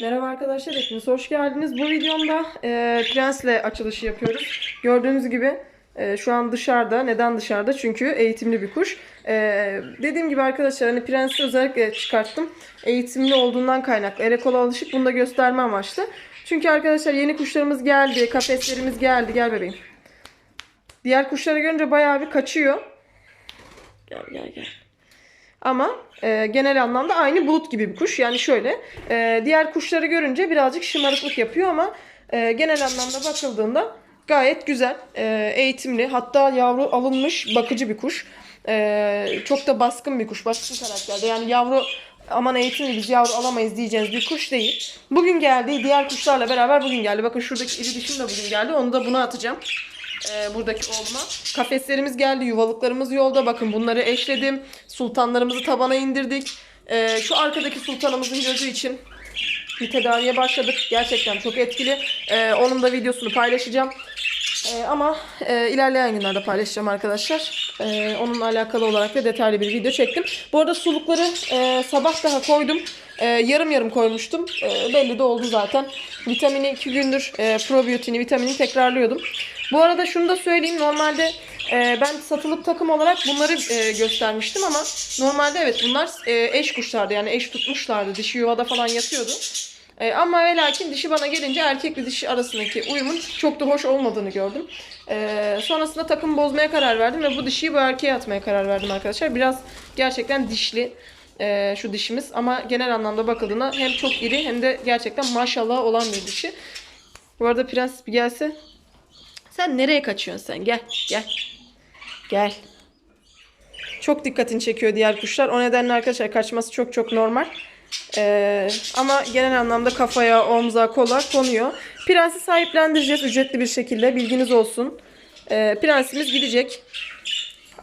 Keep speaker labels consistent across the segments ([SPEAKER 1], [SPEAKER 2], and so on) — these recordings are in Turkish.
[SPEAKER 1] Merhaba arkadaşlar, hepiniz hoş geldiniz. Bu videomda e, Prens'le açılışı yapıyoruz. Gördüğünüz gibi e, şu an dışarıda. Neden dışarıda? Çünkü eğitimli bir kuş. E, dediğim gibi arkadaşlar hani Prens'i özellikle çıkarttım. Eğitimli olduğundan kaynaklı. Erekola alışık bunu da gösterme amaçlı. Çünkü arkadaşlar yeni kuşlarımız geldi, kafeslerimiz geldi. Gel bebeğim. Diğer kuşları görünce bayağı bir kaçıyor. Gel gel gel. Ama e, genel anlamda aynı bulut gibi bir kuş. Yani şöyle e, diğer kuşları görünce birazcık şımarıklık yapıyor ama e, genel anlamda bakıldığında gayet güzel, e, eğitimli hatta yavru alınmış bakıcı bir kuş. E, çok da baskın bir kuş, baskın karakterde. Yani yavru aman eğitimli biz yavru alamayız diyeceğiniz bir kuş değil. Bugün geldi, diğer kuşlarla beraber bugün geldi. Bakın şuradaki iri dişim de bugün geldi. Onu da buna atacağım e, buradaki oğluma. Kafeslerimiz geldi, yuvalıklarımız yolda. Bakın bunları eşledim. Sultanlarımızı tabana indirdik. E, şu arkadaki sultanımızın gözü için bir tedaviye başladık. Gerçekten çok etkili. E, onun da videosunu paylaşacağım. E, ama e, ilerleyen günlerde paylaşacağım arkadaşlar. E, onunla alakalı olarak da detaylı bir video çektim. Bu arada sulukları e, sabah daha koydum. E, yarım yarım koymuştum. E, belli de oldu zaten. Vitamini 2 gündür e, probiyotini, vitamini tekrarlıyordum. Bu arada şunu da söyleyeyim. Normalde e, ben satılıp takım olarak bunları e, göstermiştim ama normalde evet bunlar e, eş kuşlardı. Yani eş tutmuşlardı. Dişi yuvada falan yatıyordu. E, ama ve lakin dişi bana gelince erkekle dişi arasındaki uyumun çok da hoş olmadığını gördüm. E, sonrasında takım bozmaya karar verdim ve bu dişiyi bu erkeğe atmaya karar verdim arkadaşlar. Biraz gerçekten dişli e, şu dişimiz ama genel anlamda bakıldığında hem çok iri hem de gerçekten maşallah olan bir dişi. Bu arada prens bir gelse. Sen nereye kaçıyorsun sen? Gel, gel. Gel. Çok dikkatini çekiyor diğer kuşlar. O nedenle arkadaşlar kaçması çok çok normal. Ee, ama genel anlamda kafaya, omza, kola konuyor. Prensi sahiplendireceğiz ücretli bir şekilde. Bilginiz olsun. Ee, prensimiz gidecek.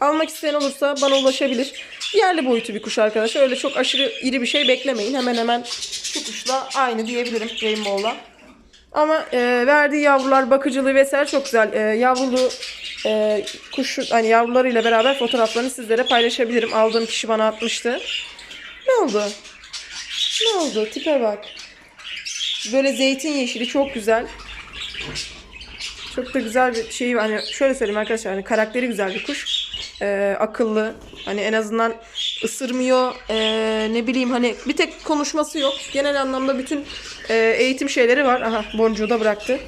[SPEAKER 1] Almak isteyen olursa bana ulaşabilir. Yerli boyutu bir kuş arkadaşlar. Öyle çok aşırı iri bir şey beklemeyin. Hemen hemen şu kuşla aynı diyebilirim Rainbow'la. Ama e, verdiği yavrular, bakıcılığı vesaire çok güzel. E, yavrulu e, kuş, hani yavrularıyla beraber fotoğraflarını sizlere paylaşabilirim. Aldığım kişi bana atmıştı. Ne oldu? Ne oldu? Tipe bak. Böyle zeytin yeşili çok güzel. Çok da güzel bir şey hani şöyle söyleyeyim arkadaşlar hani karakteri güzel bir kuş. Ee, akıllı. Hani en azından ısırmıyor. Ee, ne bileyim hani bir tek konuşması yok. Genel anlamda bütün e, eğitim şeyleri var. Aha boncuğu da bıraktı.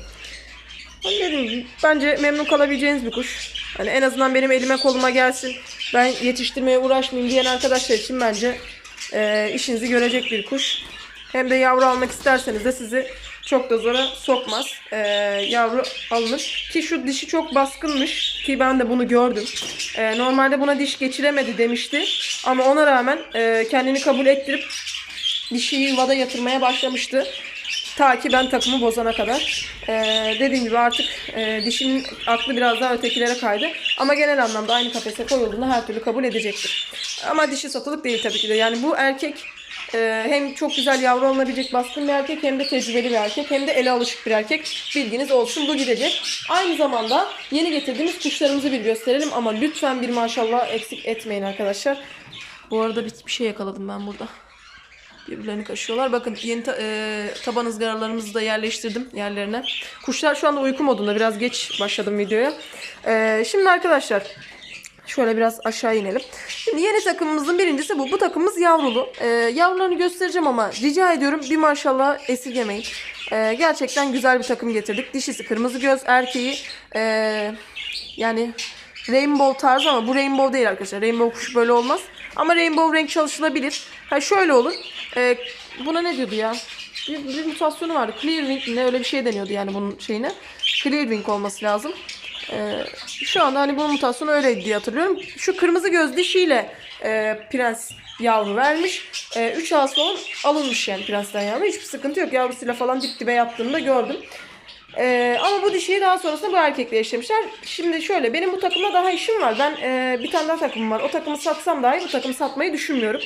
[SPEAKER 1] Hani gibi, bence memnun kalabileceğiniz bir kuş. Hani en azından benim elime koluma gelsin. Ben yetiştirmeye uğraşmayayım diyen arkadaşlar için bence e, işinizi görecek bir kuş. Hem de yavru almak isterseniz de sizi çok da zora sokmaz. E, yavru alınır. Ki şu dişi çok baskınmış. Ki ben de bunu gördüm. E, normalde buna diş geçilemedi demişti. Ama ona rağmen e, kendini kabul ettirip dişiyi yuvada yatırmaya başlamıştı. Ta ki ben takımı bozana kadar. Ee, dediğim gibi artık e, dişinin aklı biraz daha ötekilere kaydı. Ama genel anlamda aynı kafese koyulduğunda her türlü kabul edecektir. Ama dişi satılık değil tabii ki de. Yani bu erkek e, hem çok güzel yavru alınabilecek baskın bir erkek hem de tecrübeli bir erkek hem de ele alışık bir erkek. Bilginiz olsun bu gidecek. Aynı zamanda yeni getirdiğimiz kuşlarımızı bir gösterelim ama lütfen bir maşallah eksik etmeyin arkadaşlar. Bu arada bir, bir şey yakaladım ben burada. Birbirlerini kaşıyorlar. Bakın yeni ta- e, taban ızgaralarımızı da yerleştirdim yerlerine. Kuşlar şu anda uyku modunda. Biraz geç başladım videoya. E, şimdi arkadaşlar şöyle biraz aşağı inelim. Şimdi yeni takımımızın birincisi bu. Bu takımımız yavrulu. E, yavrularını göstereceğim ama rica ediyorum bir maşallah esirgemeyin. E, gerçekten güzel bir takım getirdik. Dişisi kırmızı göz, erkeği e, yani Rainbow tarzı ama bu rainbow değil arkadaşlar. Rainbow kuş böyle olmaz. Ama rainbow renk çalışılabilir. Ha şöyle olur. Ee, buna ne diyordu ya? Bir, bir mutasyonu vardı. Clear wing ne öyle bir şey deniyordu yani bunun şeyine. Clear wing olması lazım. Ee, şu anda hani bunun mutasyonu öyleydi diye hatırlıyorum. Şu kırmızı göz dişiyle e, prens yavru vermiş. 3 ağız falan alınmış yani prensten yavru. Hiçbir sıkıntı yok. Yavrusuyla falan dip dibe yattığını da gördüm. Ee, ama bu dişiyi daha sonrasında bu erkekle eşlemişler. Şimdi şöyle benim bu takımla daha işim var. Ben e, bir tane daha takımım var. O takımı satsam dahi bu takımı satmayı düşünmüyorum.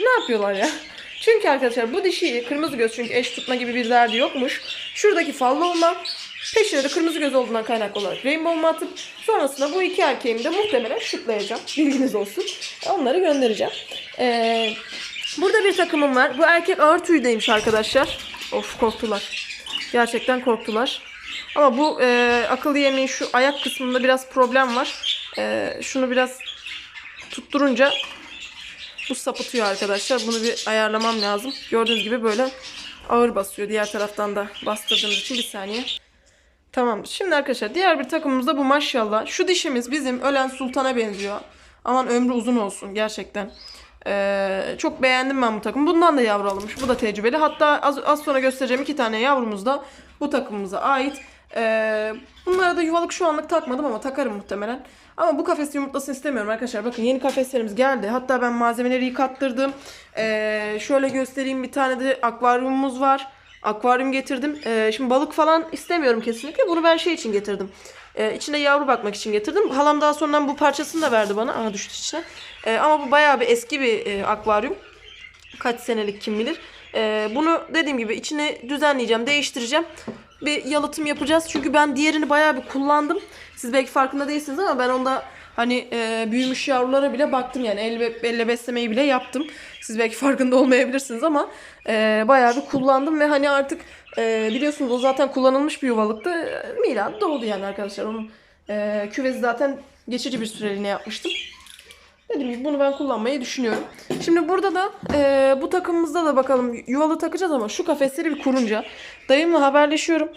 [SPEAKER 1] Ne yapıyorlar ya? Çünkü arkadaşlar bu dişiyi kırmızı göz çünkü eş tutma gibi bir derdi yokmuş. Şuradaki fallı olma peşine de kırmızı göz olduğundan kaynaklı olarak rainbow'umu atıp sonrasında bu iki erkeğimi de muhtemelen şutlayacağım. Bilginiz olsun. Onları göndereceğim. Ee, Burada bir takımım var. Bu erkek ağır tüydeymiş arkadaşlar. Of korktular. Gerçekten korktular. Ama bu e, akıllı yemeğin şu ayak kısmında biraz problem var. E, şunu biraz tutturunca bu sapıtıyor arkadaşlar. Bunu bir ayarlamam lazım. Gördüğünüz gibi böyle ağır basıyor. Diğer taraftan da bastırdığımız için bir saniye. Tamam. Şimdi arkadaşlar diğer bir takımımız da bu maşallah. Şu dişimiz bizim ölen sultana benziyor. Aman ömrü uzun olsun gerçekten. Ee, çok beğendim ben bu takımı. Bundan da yavru alınmış. Bu da tecrübeli. Hatta az, az sonra göstereceğim iki tane yavrumuz da bu takımımıza ait. Ee, bunlara da yuvalık şu anlık takmadım ama takarım muhtemelen. Ama bu kafes yumurtlasını istemiyorum arkadaşlar. Bakın yeni kafeslerimiz geldi. Hatta ben malzemeleri yıkattırdım. Ee, şöyle göstereyim bir tane de akvaryumumuz var. Akvaryum getirdim. Ee, şimdi balık falan istemiyorum kesinlikle. Bunu ben şey için getirdim. Ee, içine yavru bakmak için getirdim. Halam daha sonradan bu parçasını da verdi bana. Aha düştü içine. Ee, ama bu bayağı bir eski bir e, akvaryum. Kaç senelik kim bilir. Ee, bunu dediğim gibi içine düzenleyeceğim, değiştireceğim. Bir yalıtım yapacağız. Çünkü ben diğerini bayağı bir kullandım. Siz belki farkında değilsiniz ama ben onda hani e, büyümüş yavrulara bile baktım yani elle, elle beslemeyi bile yaptım. Siz belki farkında olmayabilirsiniz ama e, bayağı bir kullandım ve hani artık e, biliyorsunuz o zaten kullanılmış bir yuvalıktı. Miladı doğdu yani arkadaşlar. Onun e, küvezi zaten geçici bir süreliğine yapmıştım. Dediğim gibi bunu ben kullanmayı düşünüyorum. Şimdi burada da e, bu takımımızda da bakalım yuvalı takacağız ama şu kafesleri bir kurunca dayımla haberleşiyorum.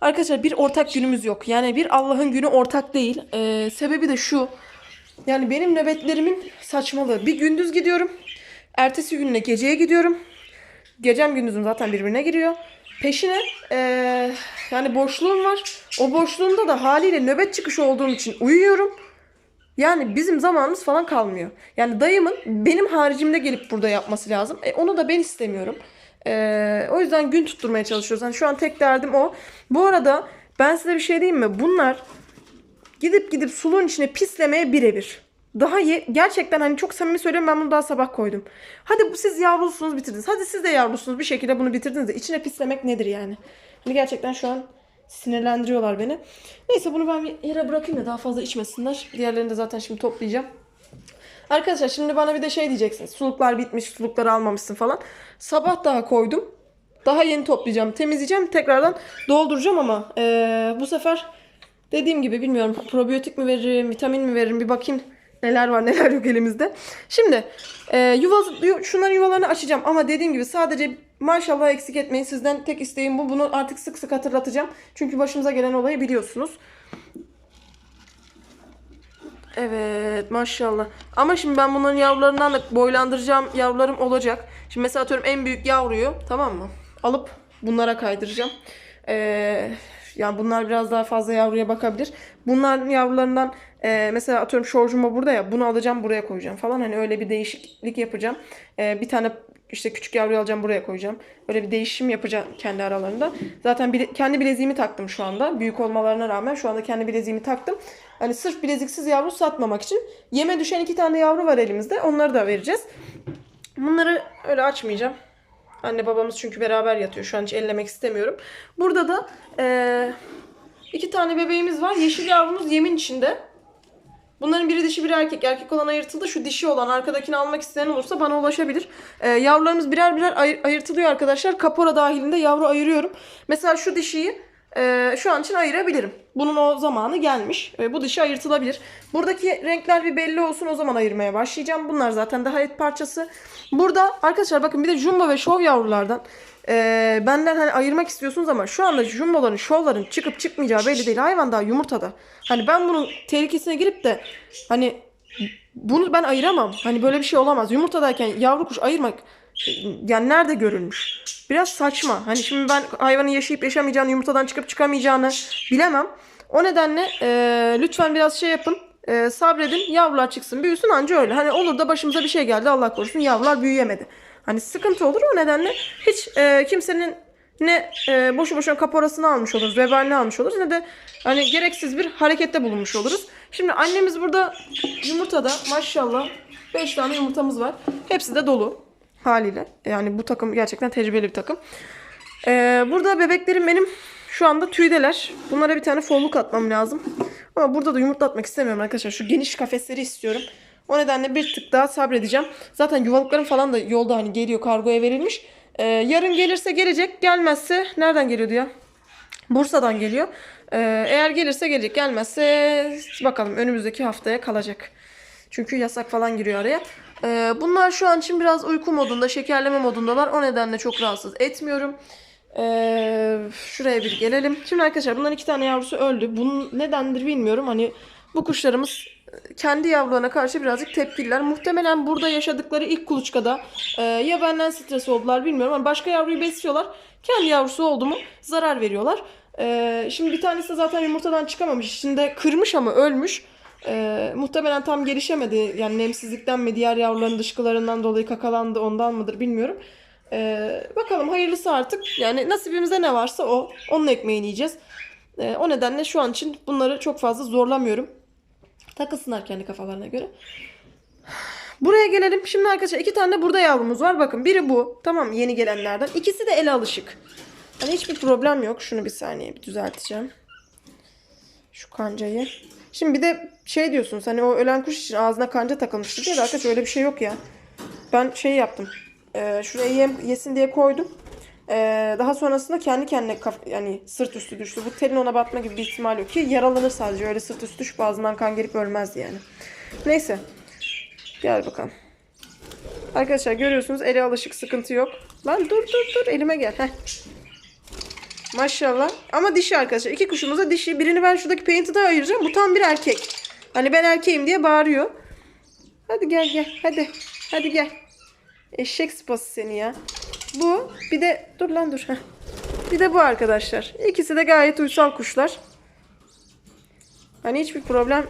[SPEAKER 1] Arkadaşlar bir ortak günümüz yok. Yani bir Allah'ın günü ortak değil. E, sebebi de şu. Yani benim nöbetlerimin saçmalığı. Bir gündüz gidiyorum. Ertesi gününe geceye gidiyorum. Gecem gündüzüm zaten birbirine giriyor. Peşine e, yani boşluğum var. O boşluğumda da haliyle nöbet çıkışı olduğum için uyuyorum. Yani bizim zamanımız falan kalmıyor. Yani dayımın benim haricimde gelip burada yapması lazım. E, onu da ben istemiyorum. E, o yüzden gün tutturmaya çalışıyoruz. Yani şu an tek derdim o. Bu arada ben size bir şey diyeyim mi? Bunlar gidip gidip suluğun içine pislemeye birebir. Daha ye- gerçekten hani çok samimi söylüyorum ben bunu daha sabah koydum. Hadi bu siz yavrusunuz bitirdiniz. Hadi siz de yavrusunuz bir şekilde bunu bitirdiniz de içine pislemek nedir yani? Hani gerçekten şu an sinirlendiriyorlar beni. Neyse bunu ben bir yere bırakayım da daha fazla içmesinler. Diğerlerini de zaten şimdi toplayacağım. Arkadaşlar şimdi bana bir de şey diyeceksiniz. Suluklar bitmiş, sulukları almamışsın falan. Sabah daha koydum. Daha yeni toplayacağım, temizleyeceğim. Tekrardan dolduracağım ama eee, bu sefer dediğim gibi bilmiyorum probiyotik mi veririm, vitamin mi veririm bir bakayım neler var neler yok elimizde. Şimdi eee yuva, yu- şunların yuvalarını açacağım ama dediğim gibi sadece maşallah eksik etmeyin. Sizden tek isteğim bu. Bunu artık sık sık hatırlatacağım. Çünkü başımıza gelen olayı biliyorsunuz. Evet maşallah. Ama şimdi ben bunların yavrularından da boylandıracağım yavrularım olacak. Şimdi mesela atıyorum en büyük yavruyu tamam mı? Alıp bunlara kaydıracağım. Ee, yani bunlar biraz daha fazla yavruya bakabilir. Bunların yavrularından e, mesela atıyorum şorjuma burada ya bunu alacağım buraya koyacağım falan. Hani öyle bir değişiklik yapacağım. Ee, bir tane işte küçük yavruyu alacağım buraya koyacağım. Öyle bir değişim yapacağım kendi aralarında. Zaten bile- kendi bileziğimi taktım şu anda. Büyük olmalarına rağmen şu anda kendi bileziğimi taktım. Hani sırf bileziksiz yavru satmamak için. Yeme düşen iki tane yavru var elimizde. Onları da vereceğiz. Bunları öyle açmayacağım. Anne babamız çünkü beraber yatıyor. Şu an hiç ellemek istemiyorum. Burada da eee, iki tane bebeğimiz var. Yeşil yavrumuz yemin içinde. Bunların biri dişi biri erkek. Erkek olan ayırtıldı. Şu dişi olan arkadakini almak isteyen olursa bana ulaşabilir. Ee, yavrularımız birer birer ayır- ayırtılıyor arkadaşlar. Kapora dahilinde yavru ayırıyorum. Mesela şu dişiyi e, şu an için ayırabilirim. Bunun o zamanı gelmiş. E, bu dişi ayırtılabilir. Buradaki renkler bir belli olsun o zaman ayırmaya başlayacağım. Bunlar zaten daha et parçası. Burada arkadaşlar bakın bir de jumbo ve şov yavrulardan e, benden hani ayırmak istiyorsunuz ama şu anda jumboların, şovların çıkıp çıkmayacağı belli değil. Hayvan daha yumurtada. Hani ben bunun tehlikesine girip de hani bunu ben ayıramam. Hani böyle bir şey olamaz. Yumurtadayken yavru kuş ayırmak yani nerede görülmüş? Biraz saçma. Hani şimdi ben hayvanın yaşayıp yaşamayacağını, yumurtadan çıkıp çıkamayacağını bilemem. O nedenle e, lütfen biraz şey yapın. E, sabredin. Yavrular çıksın, büyüsün anca öyle. Hani olur da başımıza bir şey geldi Allah korusun yavrular büyüyemedi. Hani sıkıntı olur o nedenle hiç e, kimsenin ne e, boşu boşuna kaporasını almış oluruz, vebalini almış oluruz ne de hani gereksiz bir harekette bulunmuş oluruz. Şimdi annemiz burada yumurtada maşallah 5 tane yumurtamız var. Hepsi de dolu haliyle. Yani bu takım gerçekten tecrübeli bir takım. Ee, burada bebeklerim benim şu anda tüydeler. Bunlara bir tane folluk atmam lazım. Ama burada da yumurtlatmak istemiyorum arkadaşlar. Şu geniş kafesleri istiyorum. O nedenle bir tık daha sabredeceğim. Zaten yuvalıklarım falan da yolda hani geliyor kargoya verilmiş. Ee, yarın gelirse gelecek. Gelmezse nereden geliyordu ya? Bursa'dan geliyor. Ee, eğer gelirse gelecek. Gelmezse bakalım önümüzdeki haftaya kalacak. Çünkü yasak falan giriyor araya. Ee, bunlar şu an için biraz uyku modunda, şekerleme modundalar. O nedenle çok rahatsız etmiyorum. Ee, şuraya bir gelelim. Şimdi arkadaşlar bunların iki tane yavrusu öldü. Bunun nedendir bilmiyorum. Hani bu kuşlarımız kendi yavrularına karşı birazcık tepkililer. Muhtemelen burada yaşadıkları ilk kuluçkada e, ya benden stres oldular bilmiyorum ama başka yavruyu besliyorlar. Kendi yavrusu oldu mu zarar veriyorlar. E, şimdi bir tanesi de zaten yumurtadan çıkamamış. İçinde kırmış ama ölmüş. E, muhtemelen tam gelişemedi. Yani nemsizlikten mi diğer yavruların dışkılarından dolayı kakalandı ondan mıdır bilmiyorum. E, bakalım hayırlısı artık. Yani nasibimizde ne varsa o. Onun ekmeğini yiyeceğiz. E, o nedenle şu an için bunları çok fazla zorlamıyorum. Takılsınlar kendi kafalarına göre. Buraya gelelim. Şimdi arkadaşlar iki tane de burada yavrumuz var. Bakın biri bu. Tamam yeni gelenlerden. İkisi de ele alışık. Hani hiçbir problem yok. Şunu bir saniye bir düzelteceğim. Şu kancayı. Şimdi bir de şey diyorsunuz hani o ölen kuş için ağzına kanca takılmıştı diye de arkadaşlar öyle bir şey yok ya. Ben şey yaptım. Ee, şuraya yem, yesin diye koydum. Ee, daha sonrasında kendi kendine yani sırt üstü düştü. Bu telin ona batma gibi bir ihtimal yok ki yaralanır sadece. Öyle sırt üstü düşüp ağzından kan gelip ölmezdi yani. Neyse. Gel bakalım. Arkadaşlar görüyorsunuz eli alışık sıkıntı yok. Lan dur dur dur elime gel. Heh. Maşallah. Ama dişi arkadaşlar. İki kuşumuz da dişi. Birini ben şuradaki paint'e ayıracağım. Bu tam bir erkek. Hani ben erkeğim diye bağırıyor. Hadi gel gel. Hadi. Hadi gel. Eşek sıpası seni ya. Bu. Bir de dur lan dur. Heh. Bir de bu arkadaşlar. İkisi de gayet uysal kuşlar. Hani hiçbir problem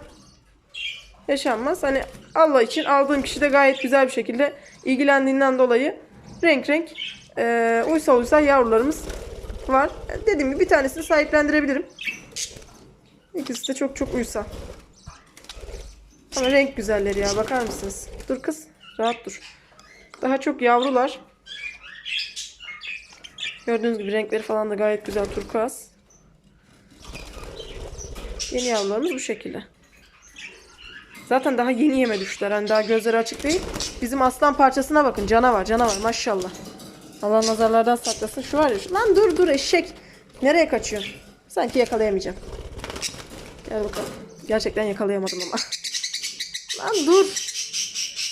[SPEAKER 1] yaşanmaz. Hani Allah için aldığım kişi de gayet güzel bir şekilde ilgilendiğinden dolayı renk renk e, uysal uysal yavrularımız var. Dediğim gibi bir tanesini sahiplendirebilirim. İkisi de çok çok uysal. Ama renk güzelleri ya bakar mısınız? Dur kız rahat dur. Daha çok yavrular. Gördüğünüz gibi renkleri falan da gayet güzel turkuaz. Yeni yavrularımız bu şekilde. Zaten daha yeni yeme düştüler. Hani daha gözleri açık değil. Bizim aslan parçasına bakın. Canavar canavar maşallah. Allah nazarlardan saklasın. Şu var ya. Lan dur dur eşek. Nereye kaçıyorsun? Sanki yakalayamayacağım. Gel bakalım. Gerçekten yakalayamadım ama. Lan dur.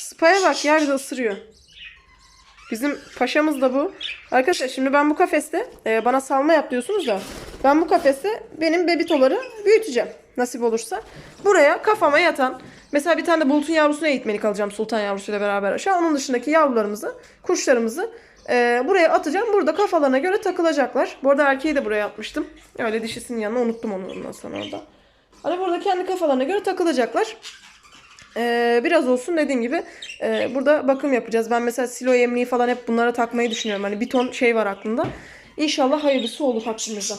[SPEAKER 1] Spaya bak ya de ısırıyor. Bizim paşamız da bu. Arkadaşlar şimdi ben bu kafeste e, bana salma yap diyorsunuz da ben bu kafeste benim bebitoları büyüteceğim nasip olursa. Buraya kafama yatan mesela bir tane de bulutun yavrusunu eğitmelik alacağım sultan yavrusuyla beraber aşağı. Onun dışındaki yavrularımızı, kuşlarımızı e, buraya atacağım. Burada kafalarına göre takılacaklar. Bu arada erkeği de buraya atmıştım. Öyle dişisinin yanına unuttum onu ondan sonra orada. Hani burada kendi kafalarına göre takılacaklar. Ee, biraz olsun dediğim gibi e, burada bakım yapacağız. Ben mesela silo yemliği falan hep bunlara takmayı düşünüyorum. Hani bir ton şey var aklımda. İnşallah hayırlısı olur hakkımızda.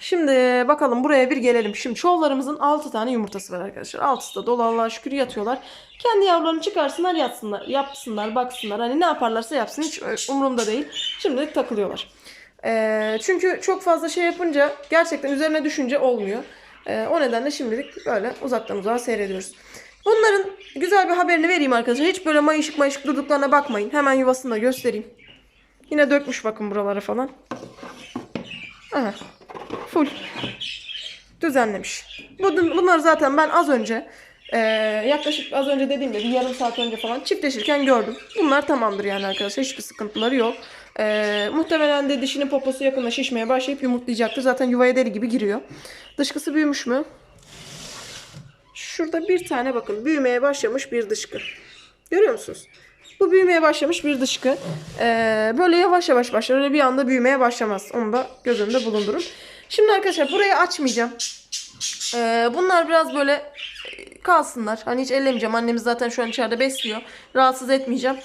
[SPEAKER 1] Şimdi bakalım buraya bir gelelim. Şimdi çoğullarımızın 6 tane yumurtası var arkadaşlar. 6'sı da dolu Allah'a şükür yatıyorlar. Kendi yavrularını çıkarsınlar yatsınlar. Yapsınlar baksınlar. Hani ne yaparlarsa yapsın hiç e, umurumda değil. Şimdilik takılıyorlar. Ee, çünkü çok fazla şey yapınca gerçekten üzerine düşünce olmuyor. Ee, o nedenle şimdilik böyle uzaktan uzağa seyrediyoruz. Bunların güzel bir haberini vereyim arkadaşlar. Hiç böyle mayışık mayışık durduklarına bakmayın. Hemen yuvasını da göstereyim. Yine dökmüş bakın buralara falan. Aha. Full. Düzenlemiş. Bu- Bunları zaten ben az önce e, yaklaşık az önce dediğim gibi yarım saat önce falan çiftleşirken gördüm. Bunlar tamamdır yani arkadaşlar. Hiçbir sıkıntıları yok. E, muhtemelen de dişinin poposu yakında şişmeye başlayıp yumurtlayacaktır. Zaten yuvaya deli gibi giriyor. Dışkısı büyümüş mü? Şurada bir tane bakın büyümeye başlamış bir dışkı. Görüyor musunuz? Bu büyümeye başlamış bir dışkı. Ee, böyle yavaş yavaş başlar. Öyle bir anda büyümeye başlamaz. Onu da göz önünde bulundurun. Şimdi arkadaşlar burayı açmayacağım. Ee, bunlar biraz böyle kalsınlar. Hani hiç ellemeyeceğim. Annemiz zaten şu an içeride besliyor. Rahatsız etmeyeceğim.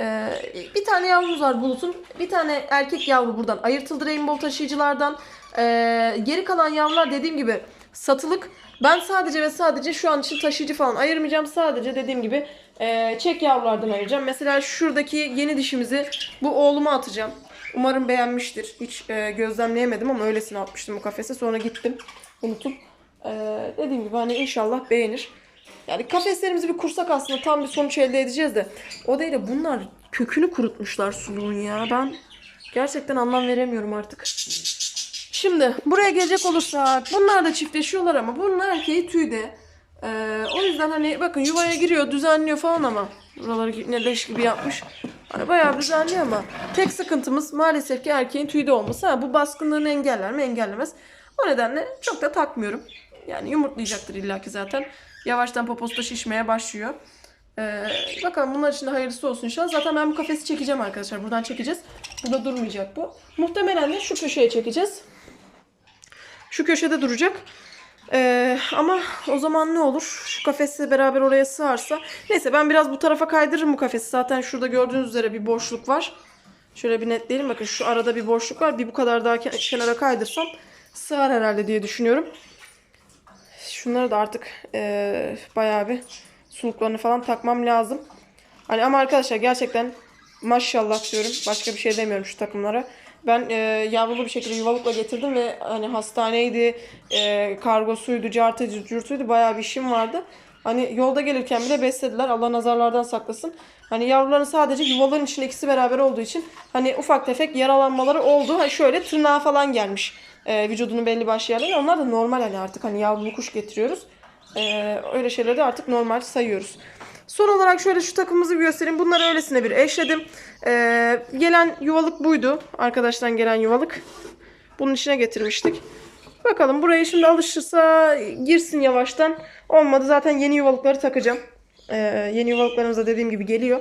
[SPEAKER 1] Ee, bir tane yavrumuz var Bulut'un. Bir tane erkek yavru buradan ayırtıldı Rainbow taşıyıcılardan. Ee, geri kalan yavrular dediğim gibi satılık. Ben sadece ve sadece şu an için taşıyıcı falan ayırmayacağım. Sadece dediğim gibi e, çek yavrulardan ayıracağım. Mesela şuradaki yeni dişimizi bu oğluma atacağım. Umarım beğenmiştir. Hiç e, gözlemleyemedim ama öylesine atmıştım bu kafese. Sonra gittim unutup. E, dediğim gibi hani inşallah beğenir. Yani kafeslerimizi bir kursak aslında tam bir sonuç elde edeceğiz de. O değil de bunlar kökünü kurutmuşlar suluğun ya. Ben gerçekten anlam veremiyorum artık. Şimdi buraya gelecek olursak bunlar da çiftleşiyorlar ama bunun erkeği tüyde. Ee, o yüzden hani bakın yuvaya giriyor düzenliyor falan ama buraları ne leş gibi yapmış. Hani bayağı düzenliyor ama tek sıkıntımız maalesef ki erkeğin tüyde olması. Ha, bu baskınlığını engeller mi engellemez. O nedenle çok da takmıyorum. Yani yumurtlayacaktır illaki zaten. Yavaştan poposu da şişmeye başlıyor. Ee, bakalım bunlar için de hayırlısı olsun inşallah. Zaten ben bu kafesi çekeceğim arkadaşlar. Buradan çekeceğiz. Burada durmayacak bu. Muhtemelen de şu köşeye çekeceğiz. Şu köşede duracak. Ee, ama o zaman ne olur? Şu kafesle beraber oraya sığarsa. Neyse ben biraz bu tarafa kaydırırım bu kafesi. Zaten şurada gördüğünüz üzere bir boşluk var. Şöyle bir netleyelim. Bakın şu arada bir boşluk var. Bir bu kadar daha ke- kenara kaydırsam sığar herhalde diye düşünüyorum. Şunları da artık ee, bayağı bir suluklarını falan takmam lazım. Hani ama arkadaşlar gerçekten maşallah diyorum. Başka bir şey demiyorum şu takımlara. Ben e, yavrulu bir şekilde yuvalıkla getirdim ve hani hastaneydi, e, kargosuydu, cartıydı, cürtüydü bayağı bir işim vardı. Hani yolda gelirken bile beslediler. Allah nazarlardan saklasın. Hani yavruların sadece yuvaların içinde ikisi beraber olduğu için hani ufak tefek yaralanmaları oldu. Hani şöyle tırnağa falan gelmiş e, vücudunun belli başlı yerlerine. Onlar da normal hani artık hani yavrulu kuş getiriyoruz. E, öyle şeyleri de artık normal sayıyoruz. Son olarak şöyle şu takımımızı bir göstereyim. Bunları öylesine bir eşledim. Ee, gelen yuvalık buydu. Arkadaştan gelen yuvalık. Bunun içine getirmiştik. Bakalım buraya şimdi alışırsa girsin yavaştan. Olmadı zaten yeni yuvalıkları takacağım. Ee, yeni yuvalıklarımız da dediğim gibi geliyor.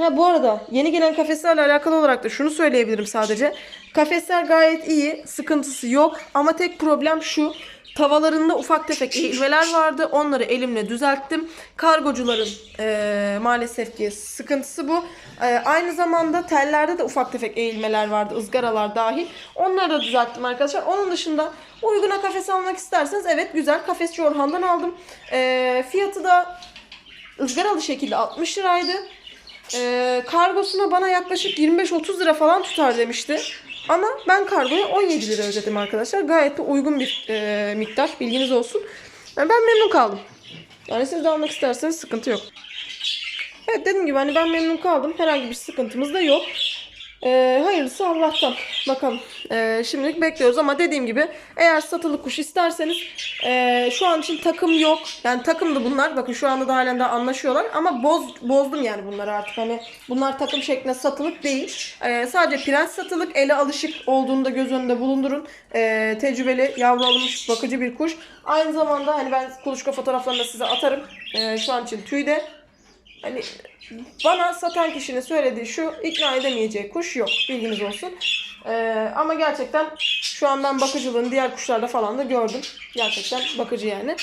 [SPEAKER 1] Ha bu arada yeni gelen kafeslerle alakalı olarak da şunu söyleyebilirim sadece. Kafesler gayet iyi, sıkıntısı yok ama tek problem şu. Tavalarında ufak tefek eğilmeler vardı. Onları elimle düzelttim. Kargocuların eee, maalesef ki sıkıntısı bu. Eee, aynı zamanda tellerde de ufak tefek eğilmeler vardı. ızgaralar dahil. Onları da düzelttim arkadaşlar. Onun dışında uyguna kafes almak isterseniz evet güzel. Kafesçi Orhan'dan aldım. Eee, fiyatı da ızgaralı şekilde 60 liraydı. Ee, kargosuna bana yaklaşık 25-30 lira falan tutar demişti. Ama ben kargoya 17 lira ödedim arkadaşlar. Gayet de uygun bir e, miktar. Bilginiz olsun. Yani ben memnun kaldım. Yani siz de almak isterseniz sıkıntı yok. Evet dediğim gibi hani ben memnun kaldım. Herhangi bir sıkıntımız da yok. Ee, hayırlısı Allah'tan. Bakalım. Ee, şimdilik bekliyoruz ama dediğim gibi eğer satılık kuş isterseniz ee, şu an için takım yok. Yani takımdı bunlar. Bakın şu anda da halen daha anlaşıyorlar ama boz, bozdum yani bunları artık. Hani bunlar takım şeklinde satılık değil. Ee, sadece prens satılık. Ele alışık olduğunu da göz önünde bulundurun. Ee, tecrübeli, yavru alınmış, bakıcı bir kuş. Aynı zamanda hani ben kuluçka fotoğraflarını size atarım. Ee, şu an için tüyde. Hani bana satan kişinin söylediği şu ikna edemeyeceği kuş yok. Bilginiz olsun. Ee, ama gerçekten şu an ben bakıcılığını diğer kuşlarda falan da gördüm. Gerçekten bakıcı yani.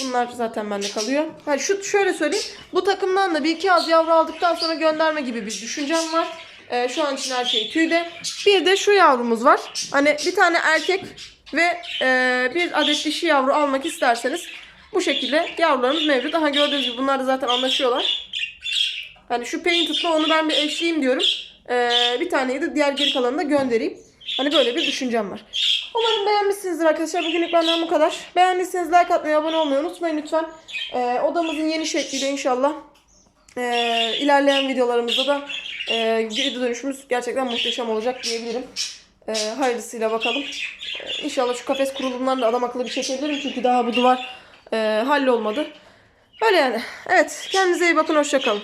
[SPEAKER 1] Bunlar zaten bende kalıyor. Ha, şu şöyle söyleyeyim. Bu takımdan da bir iki az yavru aldıktan sonra gönderme gibi bir düşüncem var. Ee, şu an için erkeği tüyde. Bir de şu yavrumuz var. Hani bir tane erkek ve e, bir adet dişi yavru almak isterseniz bu şekilde yavrularımız mevcut. Aha gördüğünüz gibi bunlar da zaten anlaşıyorlar. Hani şu painted'la onu ben bir eşleyeyim diyorum. Ee, bir taneyi de diğer geri kalanını da göndereyim. Hani böyle bir düşüncem var. Umarım beğenmişsinizdir arkadaşlar. Bugünlük benden bu kadar. Beğendiyseniz like atmayı, abone olmayı unutmayın lütfen. Ee, odamızın yeni şekliyle inşallah ee, ilerleyen videolarımızda da ee, geri dönüşümüz gerçekten muhteşem olacak diyebilirim. Ee, hayırlısıyla bakalım. Ee, inşallah şu kafes kurulumlarını da adam akıllı bir çekebilirim. Çünkü daha bu duvar ee, hallolmadı. Öyle yani. Evet. Kendinize iyi bakın. Hoşçakalın.